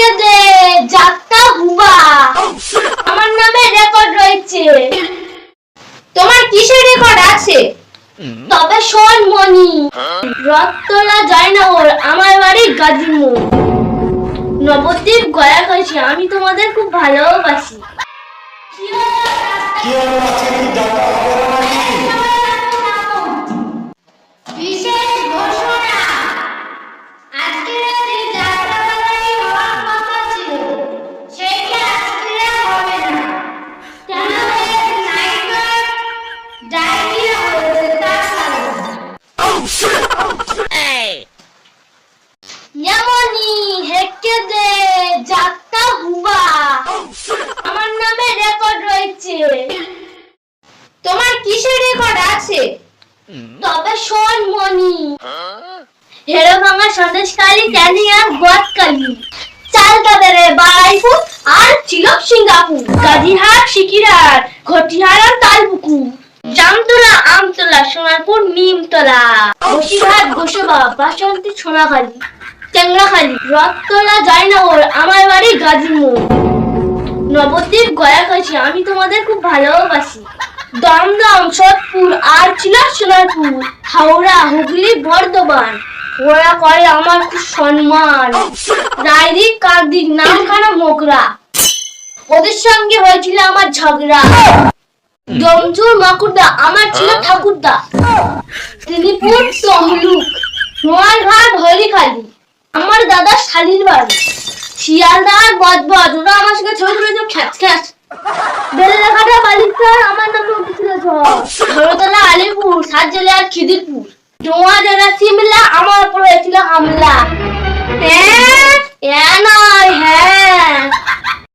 হেঁকে দে, যাত্রা হুবা আমার নামে রেকর্ড রয়েছে। তোমার কিসের রেকর্ড আছে? তবে শোন মনি রত্তলা জয়নগর, আমার বাড়ি গাজীপুর। নবদ্বীপ গয়া করেছি আমি তোমাদের খুব ভালোবাসি। কি হলো? আজকে কি যাত্রা যেমনই হেঁকে দে যাত্রা হুবা আমার নামে রেকর্ড রয়েছে। তোমার কিসের রেকর্ড আছে? তবে শোন মনি হেরো ভাঙা সন্দেশকালী ক্যানিয়া গদকালী চাল কাদারে বারাইপুর আর চিলক সিঙ্গাপুর। গাজীহাট সিকিরার ঘটিহার আর তালপুকুর। জামতলা, আমতলা, সোনারপুর, নিমতলা। বসিরহাট, গোসবা, বাসন্তী, সোনাখালী টেংরাখালী রথতলা, জয়নগর, আমার বাড়ি গাজীপুর। নবদ্বীপ গয়া কাছে আমি তোমাদের খুব ভালোবাসি। দমদম, সোদপুর, আর ছিল সোনারপুর, হাওড়া, হুগলি, বর্ধমান। ওরা করে আমার খুব সম্মান। রায়দিক কার্দিক নামখানা, মোগরা। ওদের সঙ্গে হয়েছিল আমার ঝগড়া। ডমজুর মাকুরদা আমার ছিল ঠাকুরদা। ত্রিপুর তমলুক নোয়ারঘাট হরিখালি আমার দাদা শালির বাড়ি। শিয়ালদা আর বজবজ ওরা আমার সঙ্গে ছবি তুলেছে খ্যাচ খ্যাচ। বেলেঘাটা বালিকা আমার নামে উঠেছিল ধরতলা আলিপুর সাতজেলে আর খিদিরপুর। ডোয়া যারা সিমলা আমার উপর হয়েছিল হামলা। হ্যাঁ?